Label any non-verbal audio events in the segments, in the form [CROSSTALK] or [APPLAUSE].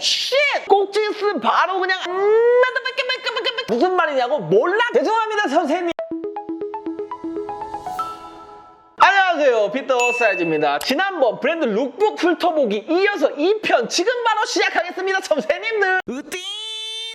쉣! 꼭지스 바로 그냥 음, 무슨 말이냐고 몰라? 죄송합니다 선생님. 안녕하세요 피터 사이즈입니다. 지난번 브랜드 룩북 훑어보기 이어서 2편 지금 바로 시작하겠습니다 선생님들. 으띠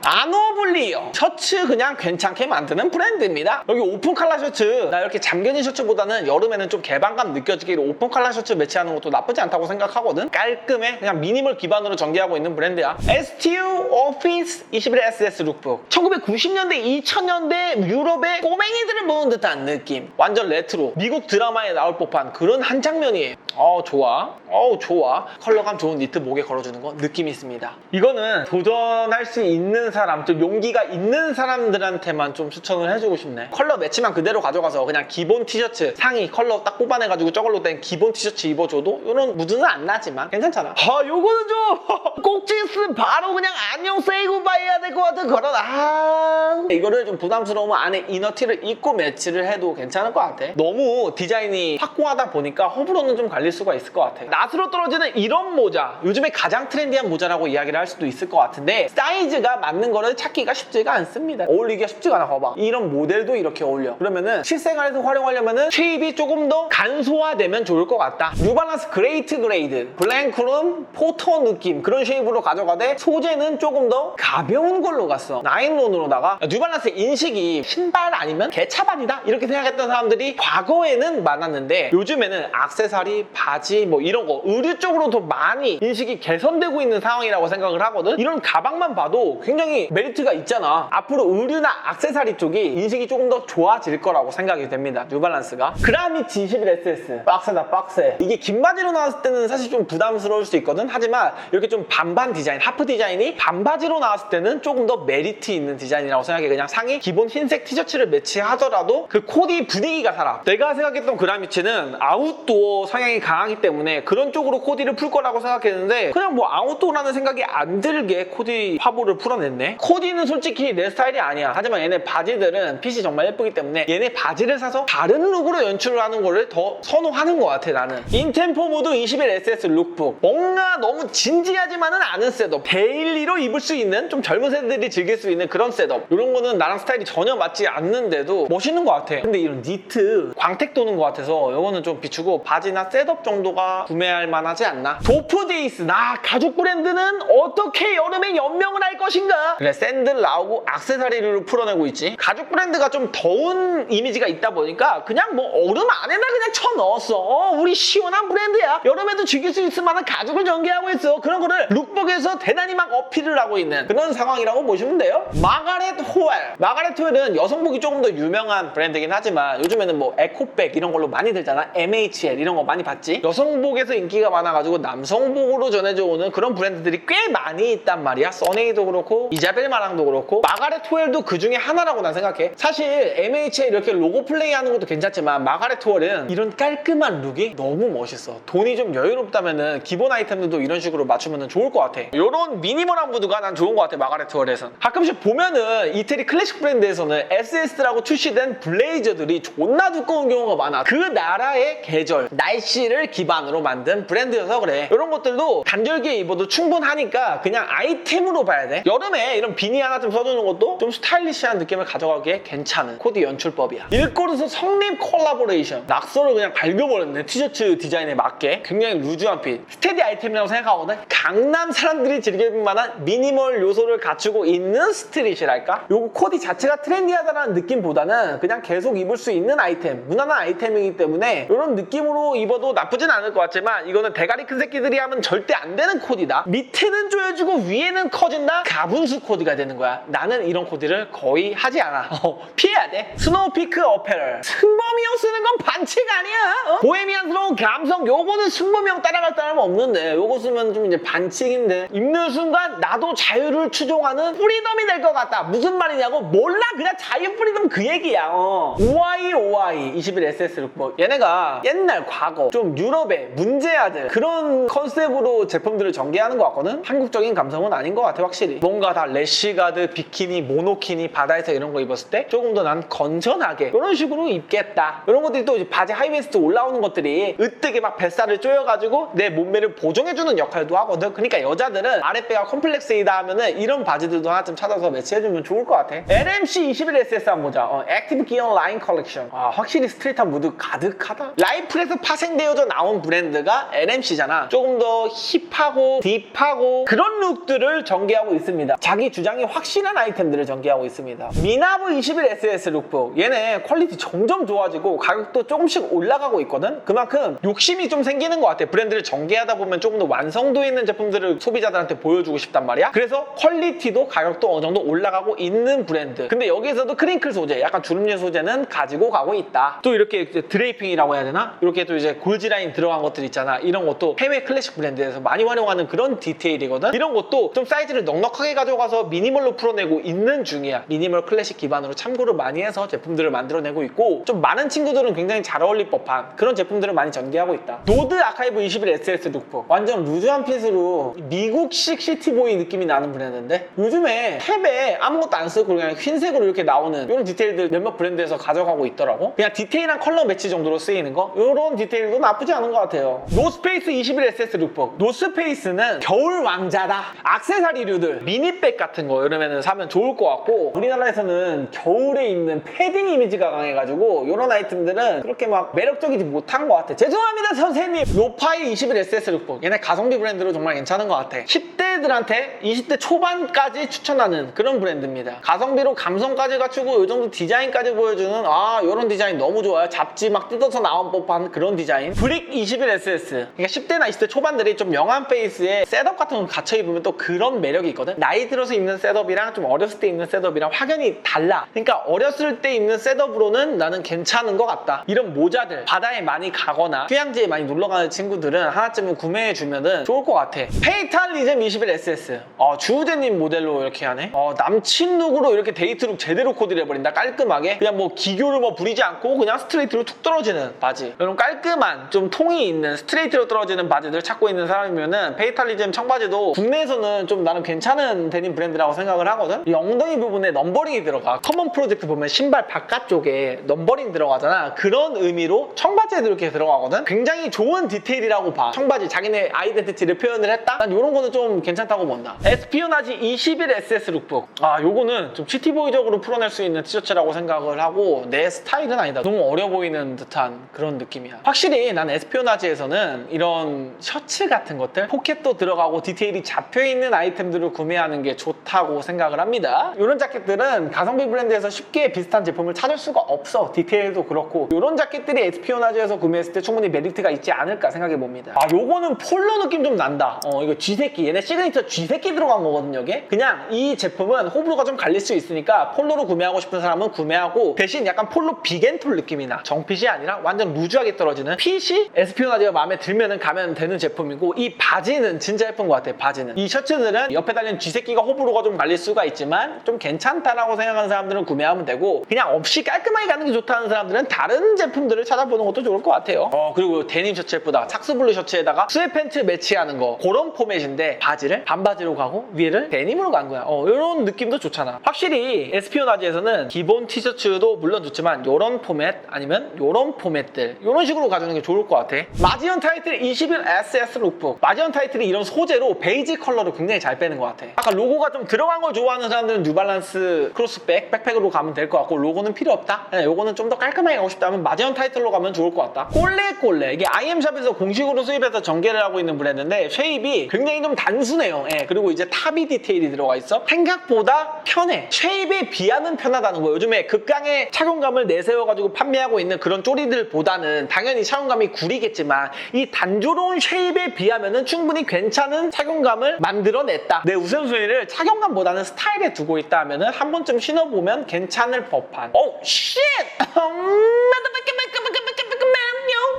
아노블리어 셔츠 그냥 괜찮게 만드는 브랜드입니다. 여기 오픈 칼라 셔츠. 나 이렇게 잠겨진 셔츠보다는 여름에는 좀 개방감 느껴지게 오픈 칼라 셔츠 매치하는 것도 나쁘지 않다고 생각하거든. 깔끔해. 그냥 미니멀 기반으로 전개하고 있는 브랜드야. STU 오피스 21SS 룩북. 1990년대 2000년대 유럽의 꼬맹이들을 보는 듯한 느낌. 완전 레트로. 미국 드라마에 나올 법한 그런 한 장면이에요. 어 좋아. 어 좋아. 컬러감 좋은 니트 목에 걸어주는 거 느낌 있습니다. 이거는 도전할 수 있는 사람 좀 용기가 있는 사람들한테만 좀 추천을 해주고 싶네. 컬러 매치만 그대로 가져가서 그냥 기본 티셔츠 상의 컬러 딱 뽑아내가지고 저걸로 된 기본 티셔츠 입어줘도 이런 무드는 안 나지만 괜찮잖아. 아 요거는 좀 [LAUGHS] 꼭지스 바로 그냥 안녕 세이고바이 해야 될 것 같은 그런 아 이거를 좀 부담스러우면 안에 이너티를 입고 매치를 해도 괜찮을 것 같아. 너무 디자인이 확고하다 보니까 호불호는 좀 갈릴 수가 있을 것 같아. 낫으로 떨어지는 이런 모자. 요즘에 가장 트렌디한 모자라고 이야기를 할 수도 있을 것 같은데 사이즈가 맞는 거를 찾기가 쉽지가 않습니다. 어울리기가 쉽지가 않아 봐봐. 이런 모델도 이렇게 어울려. 그러면은 실생활에서 활용하려면은 쉐입이 조금 더 간소화되면 좋을 것 같다. 뉴발란스 그레이트 그레이드 블랭크룸 포터 느낌 그런 쉐입으로 가져가되 소재는 조금 더 가벼운 걸로 갔어. 나인론으로다가 뉴발란스 인식이 신발 아니면 개차반이다? 이렇게 생각했던 사람들이 과거에는 많았는데 요즘에는 악세사리 바지 뭐 이런 거 의류 쪽으로 더 많이 인식이 개선되고 있는 상황이라고 생각을 하거든. 이런 가방만 봐도 굉장히 메리트가 있잖아. 앞으로 의류나 악세사리 쪽이 인식이 조금 더 좋아질 거라고 생각이 됩니다 뉴발란스가. 그라미치 21SS 박스다 박스 이게 긴 바지로 나왔을 때는 사실 좀 부담스러울 수 있거든. 하지만 이렇게 좀 반반 디자인 하프 디자인이 반바지로 나왔을 때는 조금 더 메리트 있는 디자인이라고 생각 해 그냥 상의 기본 흰색 티셔츠를 매치하더라도 그 코디 분위기가 살아. 내가 생각했던 그라미치는 아웃도어 성향이 강하기 때문에 그런 쪽으로 코디를 풀 거라고 생각했는데 그냥 뭐 아웃도어라는 생각이 안 들게 코디 화보를 풀어냈네. 코디는 솔직히 내 스타일이 아니야. 하지만 얘네 바지들은 핏이 정말 예쁘기 때문에 얘네 바지를 사서 다른 룩으로 연출을 하는 거를 더 선호하는 것 같아 나는. 인템포 모드 21SS 룩북. 뭔가 너무 진지하지만은 않은 셋업. 데일리로 입을 수 있는 좀 젊은 세대들이 즐길 수 있는 그런 셋업. 이런 거는 나랑 스타일이 전혀 맞지 않는데도 멋있는 것 같아. 근데 이런 니트 광택 도는 것 같아서 이거는 좀 비추고 바지나 셋업 정도가 구매할 만하지 않나? 도프데이스 나 가죽 브랜드는 어떻게 여름에 연명을 할 것인가? 그래 샌들 나오고 악세사리를 풀어내고 있지. 가죽 브랜드가 좀 더운 이미지가 있다 보니까 그냥 뭐 얼음 안에다 그냥 쳐 넣었어 어, 우리 시원한 브랜드야. 여름에도 즐길 수 있을 만한 가죽을 전개하고 있어. 그런 거를 룩북에서 대단히 막 어필을 하고 있는 그런 상황이라고 보시면 돼요. 마가렛 호엘 마가렛 호엘은 여성복이 조금 더 유명한 브랜드긴 하지만 요즘에는 뭐 에코백 이런 걸로 많이 들잖아. MHL 이런 거 많이 봤지? 여성복에서 인기가 많아가지고 남성복으로 전해져 오는 그런 브랜드들이 꽤 많이 있단 말이야. 써네이도 그렇고 이자벨 마랑도 그렇고. 마가렛 호엘도 그 중에 하나라고 난 생각해. 사실 MHL 이렇게 로고 플레이하는 것도 괜찮지만 마가렛 호엘은 이런 깔끔한 룩이 너무 멋있어. 돈이 좀 여유롭다면은 기본 아이템들도 이런 식으로 맞추면 좋을 것 같아. 이런 미니멀한 무드가 난 좋은 것 같아 마가렛 호엘에선. 가끔씩 보면은 이태 리 클래식 브랜드에서는 SS라고 출시된 블레이저들이 존나 두꺼운 경우가 많아. 그 나라의 계절 날씨를 기반으로 만든 브랜드여서 그래. 이런 것들도 단절기에 입어도 충분하니까 그냥 아이템으로 봐야 돼. 여름에 이런 비니 하나 좀 써주는 것도 좀 스타일리시한 느낌을 가져가기에 괜찮은 코디 연출법이야. 일거리서 성립 콜라보레이션. 낙서를 그냥 갈겨버렸네. 티셔츠 디자인에 맞게. 굉장히 루즈한 핏. 스테디 아이템이라고 생각하거든. 강남 사람들이 즐길 만한 미니멀 요소를 갖추고 있는 스트릿이랄까? 요거 코디 자체가 트렌디하다는 느낌보다는 그냥 계속 입을 수 있는 아이템 무난한 아이템이기 때문에 이런 느낌으로 입어도 나쁘진 않을 것 같지만 이거는 대가리 큰 새끼들이 하면 절대 안 되는 코디다. 밑에는 조여주고 위에는 커진다? 가분수 코디가 되는 거야. 나는 이런 코디를 거의 하지 않아. 어, [LAUGHS] 피해야 돼. 스노우피크 어페럴. 승범이 형 쓰는 건 반칙 아니야. 어? 보헤미안스러운 감성 요거는 승범이 형 따라갈 사람 없는데 요거 쓰면 좀 이제 반칙인데. 입는 순간 나도 자유를 추종하는 프리덤이 될 것 같다. 무슨 말이냐고? 몰라. 그냥 자유 프리덤 그 얘기야. 어. OI OI 21SS 룩북 얘네가 옛날 과거 좀 유럽의 문제아들 그런 컨셉으로 제품들을 전개하는 것 같거든? 한국 적인 자극적인 감성은 아닌 것 같아 확실히. 뭔가 다 래쉬가드, 비키니, 모노키니 바다에서 이런 거 입었을 때 조금 더 난 건전하게 이런 식으로 입겠다. 이런 것들이 또 바지 하이웨스트 올라오는 것들이 으뜨게 막 뱃살을 조여가지고 내 몸매를 보정해주는 역할도 하거든. 그러니까 여자들은 아랫배가 컴플렉스이다 하면은 이런 바지들도 하나쯤 찾아서 매치해주면 좋을 것 같아. LMC 21SS 한번 보자 어, 액티브 기어 라인 컬렉션 아 확실히 스트레이트한 무드 가득하다. 라이플에서 파생되어져 나온 브랜드가 LMC잖아. 조금 더 힙하고 딥하고 그런 룩들을 전개하고 있습니다. 자기 주장이 확실한 아이템들을 전개하고 있습니다. 미나브 21SS 룩북. 얘네 퀄리티 점점 좋아지고 가격도 조금씩 올라가고 있거든? 그만큼 욕심이 좀 생기는 것 같아. 브랜드를 전개하다 보면 조금 더 완성도 있는 제품들을 소비자들한테 보여주고 싶단 말이야. 그래서 퀄리티도 가격도 어느 정도 올라가고 있는 브랜드. 근데 여기에서도 크링클 소재 약간 주름진 소재는 가지고 가고 있다. 또 이렇게 드레이핑이라고 해야 되나? 이렇게 또 이제 골지 라인 들어간 것들 있잖아. 이런 것도 해외 클래식 브랜드에서 많이 활용하는 그런 디테일이거든 이런 것도 좀 사이즈를 넉넉하게 가져가서 미니멀로 풀어내고 있는 중이야. 미니멀 클래식 기반으로 참고를 많이 해서 제품들을 만들어내고 있고 좀 많은 친구들은 굉장히 잘 어울릴 법한 그런 제품들을 많이 전개하고 있다. 노드 아카이브 21 SS 룩북 완전 루즈한 핏으로 미국식 시티보이 느낌이 나는 브랜드인데 요즘에 탭에 아무것도 안 쓰고 그냥 흰색으로 이렇게 나오는 이런 디테일들 몇몇 브랜드에서 가져가고 있더라고. 그냥 디테일한 컬러 매치 정도로 쓰이는 거? 이런 디테일도 나쁘지 않은 것 같아요. 노스페이스 21 SS 룩북 노스페이스는 겨울 왕자 다. 악세사리류들. 미니백 같은 거 이러면 사면 좋을 것 같고. 우리나라에서는 겨울에 입는 패딩 이미지가 강해가지고 이런 아이템들은 그렇게 막 매력적이지 못한 것 같아. 죄송합니다 선생님. 로파이 21 SS 룩북. 얘네 가성비 브랜드로 정말 괜찮은 것 같아. 10대 들한테 20대 초반까지 추천하는 그런 브랜드입니다. 가성비로 감성까지 갖추고 이 정도 디자인까지 보여주는 아 이런 디자인 너무 좋아요. 잡지 막 뜯어서 나온 법한 그런 디자인. 브릭 21SS 그러니까 10대나 20대 초반들이 좀 영한 페이스에 셋업 같은 거 갖춰 입으면 또 그런 매력이 있거든. 나이 들어서 입는 셋업이랑 좀 어렸을 때 입는 셋업이랑 확연히 달라. 그러니까 어렸을 때 입는 셋업으로는 나는 괜찮은 것 같다. 이런 모자들 바다에 많이 가거나 휴양지에 많이 놀러 가는 친구들은 하나쯤은 구매해 주면은 좋을 것 같아. 페이탈리즘 21SS 어, 주우재님 모델로 이렇게 하네? 어, 남친 룩으로 이렇게 데이트 룩 제대로 코디를 해버린다. 깔끔하게. 그냥 뭐 기교를 뭐 부리지 않고 그냥 스트레이트로 툭 떨어지는 바지. 이런 깔끔한 좀 통이 있는 스트레이트로 떨어지는 바지들 찾고 있는 사람이면은 페이탈리즘 청바지도 국내에서는 좀 나름 괜찮은 데님 브랜드라고 생각을 하거든? 이 엉덩이 부분에 넘버링이 들어가. 커먼 프로젝트 보면 신발 바깥쪽에 넘버링 들어가잖아. 그런 의미로 청바지에도 이렇게 들어가거든? 굉장히 좋은 디테일이라고 봐. 청바지 자기네 아이덴티티를 표현을 했다? 난 이런 거는 좀 괜찮 다고 본다. 에스피오나지 21 SS 룩북. 아 요거는 좀 시티보이적으로 풀어낼 수 있는 티셔츠라고 생각을 하고 내 스타일은 아니다. 너무 어려 보이는 듯한 그런 느낌이야. 확실히 난 에스피오나지에서는 이런 셔츠 같은 것들 포켓도 들어가고 디테일이 잡혀있는 아이템들을 구매하는 게 좋다고 생각을 합니다. 이런 자켓들은 가성비 브랜드에서 쉽게 비슷한 제품을 찾을 수가 없어. 디테일도 그렇고. 이런 자켓들이 에스피오나지에서 구매했을 때 충분히 메리트가 있지 않을까 생각해 봅니다. 아 요거는 폴로 느낌 좀 난다. 어 이거 쥐새끼. 얘네 시그니처 쥐새끼 들어간 거거든요 이게. 그냥 이 제품은 호불호가 좀 갈릴 수 있으니까 폴로로 구매하고 싶은 사람은 구매하고 대신 약간 폴로 비겐톨 느낌이 나. 정핏이 아니라 완전 루즈하게 떨어지는 핏이 에스피오나지가 마음에 들면은 가면 되는 제품이고 이 바지는 진짜 예쁜 것 같아 바지는. 이 셔츠들은 옆에 달린 쥐새끼가 호불호가 좀 갈릴 수가 있지만 좀 괜찮다라고 생각하는 사람들은 구매하면 되고 그냥 없이 깔끔하게 가는 게 좋다는 사람들은 다른 제품들을 찾아보는 것도 좋을 것 같아요. 어 그리고 데님 셔츠 예쁘다. 착스블루 셔츠에다가 스웨팬츠 매치하는 거. 그런 포맷인데 바지를 반바지로 가고 위를 데님으로 간 거야. 어 이런 느낌도 좋잖아. 확실히 에스피오나지에서는 기본 티셔츠도 물론 좋지만 이런 포맷 아니면 이런 포맷들 이런 식으로 가주는 게 좋을 것 같아. 마지언 타이틀 21 SS 룩북. 마지언 타이틀이 이런 소재로 베이지 컬러를 굉장히 잘 빼는 것 같아. 아까 로고가 좀 들어간 걸 좋아하는 사람들은 뉴발란스 크로스백 백팩으로 가면 될 것 같고 로고는 필요 없다. 네, 요거는 좀 더 깔끔하게 가고 싶다면 마지언 타이틀로 가면 좋을 것 같다. 꼴레꼴레. 이게 IM샵에서 공식으로 수입해서 전개를 하고 있는 브랜드인데 쉐입이 굉장히 좀 단순해 요. 예, 그리고 이제 탑이 디테일이 들어가 있어. 생각보다 편해. 쉐입에 비하면 편하다는 거예요 요즘에 극강의 착용감을 내세워가지고 판매하고 있는 그런 쪼리들보다는 당연히 착용감이 구리겠지만 이 단조로운 쉐입에 비하면 충분히 괜찮은 착용감을 만들어냈다. 내 우선순위를 착용감보다는 스타일에 두고 있다 하면 한 번쯤 신어보면 괜찮을 법한. 오 쉣! [LAUGHS]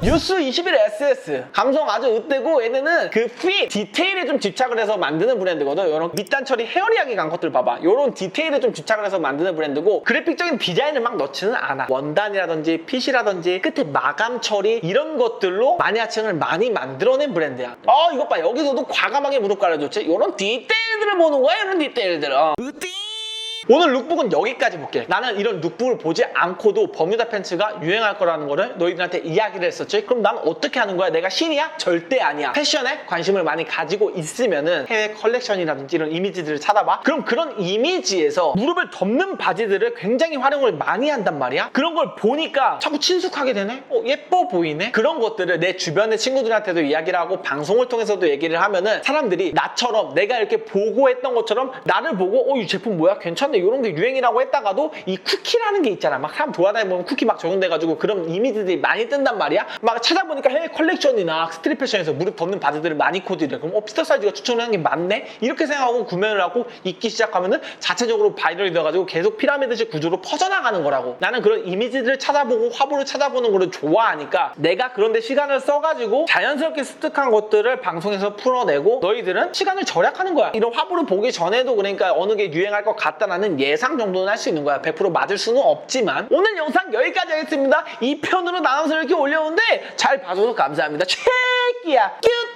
뉴스 21 SS 감성 아주 으뜨고 얘네는 그 핏, 디테일에 좀 집착을 해서 만드는 브랜드거든. 이런 밑단 처리 헤어리하게 간 것들 봐봐. 이런 디테일에 좀 집착을 해서 만드는 브랜드고 그래픽적인 디자인을 막 넣지는 않아. 원단이라든지 핏이라든지 끝에 마감 처리 이런 것들로 마니아층을 많이 만들어낸 브랜드야. 어 이것 봐. 여기서도 과감하게 무릎 가려줬지. 이런 디테일들을 보는 거야 이런 디테일들 어. 오늘 룩북은 여기까지 볼게. 나는 이런 룩북을 보지 않고도 버뮤다 팬츠가 유행할 거라는 거를 너희들한테 이야기를 했었지. 그럼 난 어떻게 하는 거야? 내가 신이야? 절대 아니야. 패션에 관심을 많이 가지고 있으면은 해외 컬렉션이라든지 이런 이미지들을 찾아봐. 그럼 그런 이미지에서 무릎을 덮는 바지들을 굉장히 활용을 많이 한단 말이야. 그런 걸 보니까 자꾸 친숙하게 되네. 어, 예뻐 보이네. 그런 것들을 내 주변의 친구들한테도 이야기를 하고 방송을 통해서도 얘기를 하면은 사람들이 나처럼 내가 이렇게 보고 했던 것처럼 나를 보고 어 이 제품 뭐야 괜찮네 이런 게 유행이라고 했다가도 이 쿠키라는 게 있잖아. 막 사람 돌아다니면 쿠키 막 적용돼가지고 그런 이미지들이 많이 뜬단 말이야. 막 찾아보니까 해외 컬렉션이나 스트릿 패션에서 무릎 덮는 바지들을 많이 코디를 해. 그럼 어 피터 사이즈가 추천하는 게 맞네? 이렇게 생각하고 구매를 하고 입기 시작하면은 자체적으로 바이럴이 돼가지고 계속 피라미드식 구조로 퍼져나가는 거라고. 나는 그런 이미지들을 찾아보고 화보를 찾아보는 거를 좋아하니까 내가 그런데 시간을 써가지고 자연스럽게 습득한 것들을 방송에서 풀어내고 너희들은 시간을 절약하는 거야. 이런 화보를 보기 전에도 그러니까 어느 게 유행할 것 같다라는 예상 정도는 할 수 있는 거야. 100% 맞을 수는 없지만. 오늘 영상 여기까지 하겠습니다. 2편으로 나눠서 이렇게 올려오는데 잘 봐줘서 감사합니다. 최기야. 끝